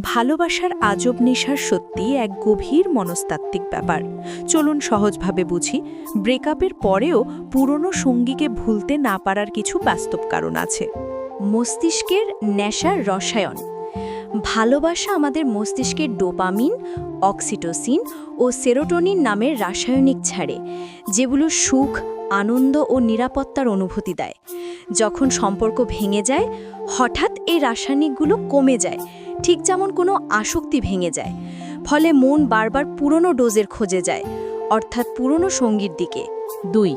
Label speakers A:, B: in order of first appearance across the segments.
A: ভালোবাসার আজব নেশার সত্যি এক গভীর মনস্তাত্ত্বিক ব্যাপার। চলুন সহজভাবে বুঝি ব্রেকআপের পরেও পুরনো সঙ্গীকে ভুলতে না পারার কিছু বাস্তব কারণ আছে।
B: মস্তিষ্কের নেশার রসায়ন। ভালোবাসা আমাদের মস্তিষ্কের ডোপামিন, অক্সিটোসিন ও সেরোটোনিন নামের রাসায়নিক ছাড়ে, যেগুলো সুখ, আনন্দ ও নিরাপত্তার অনুভূতি দেয়। যখন সম্পর্ক ভেঙে যায়, হঠাৎ এই রাসায়নিকগুলো কমে যায় ঠিক যেমন কোনো আসক্তি ভেঙে যায়, ফলে মন বারবার পুরনো ডোজের খোঁজে যায়, অর্থাৎ পুরনো সঙ্গীর দিকে।
C: দুই,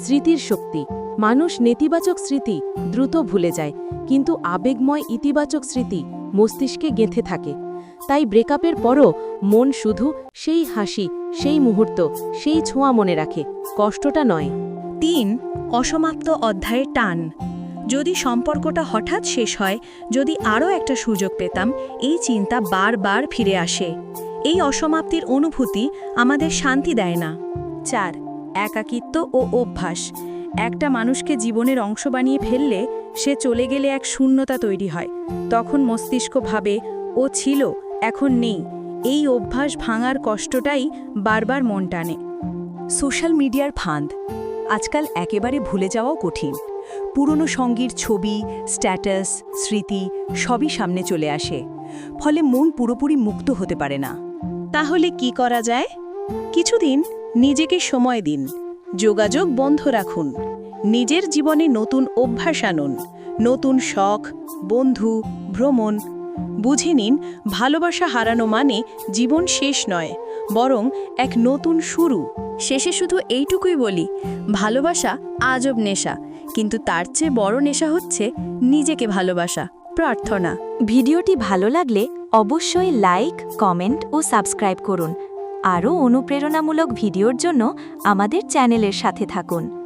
C: স্মৃতির শক্তি। মানুষ নেতিবাচক স্মৃতি দ্রুত ভুলে যায়, কিন্তু আবেগময় ইতিবাচক স্মৃতি মস্তিষ্কে গেঁথে থাকে। তাই ব্রেকআপের পরও মন শুধু সেই হাসি, সেই মুহূর্ত, সেই ছোঁয়া মনে রাখে, কষ্টটা নয়।
A: তিন, অসমাপ্ত অধ্যায়ে টান। যদি সম্পর্কটা হঠাৎ শেষ হয়, যদি আরও একটা সুযোগ পেতাম, এই চিন্তা বারবার ফিরে আসে। এই অসমাপ্তির অনুভূতি আমাদের শান্তি দেয় না। চার, একাকিত্ব ও অভ্যাস। একটা মানুষকে জীবনের অংশ বানিয়ে ফেললে সে চলে গেলে এক শূন্যতা তৈরি হয়। তখন মস্তিষ্ক ভাবে, ও ছিল, এখন নেই। এই অভ্যাস ভাঙার কষ্টটাই বারবার মন টানে। সোশ্যাল মিডিয়ার ফাঁদ। আজকাল একেবারে ভুলে যাওয়াও কঠিন। পুরনো সঙ্গীর ছবি স্ট্যাটাস স্মৃতি সবই সামনে চলে আসে। ফলে মন পুরোপুরি মুক্ত হতে পারে না। তাহলে কি করা যায়? কিছুদিন নিজেকে সময় দিন। যোগাযোগ বন্ধ রাখুন। নিজের জীবনে নতুন অভ্যাস আনুন। নতুন শখ, বন্ধু, ভ্রমণ। বুঝে নিন, ভালোবাসা হারানো মানে জীবন শেষ নয়, বরং এক নতুন শুরু।
B: শেষে শুধু এইটুকুই বলি, ভালোবাসা আজব নেশা। কিন্তু তার চেয়ে বড় নেশা হচ্ছে নিজেকে ভালোবাসা, প্রার্থনা। ভিডিওটি ভালো লাগলে অবশ্যই লাইক, কমেন্ট ও সাবস্ক্রাইব করুন। আরও অনুপ্রেরণামূলক ভিডিওর জন্য আমাদের চ্যানেলের সাথে থাকুন।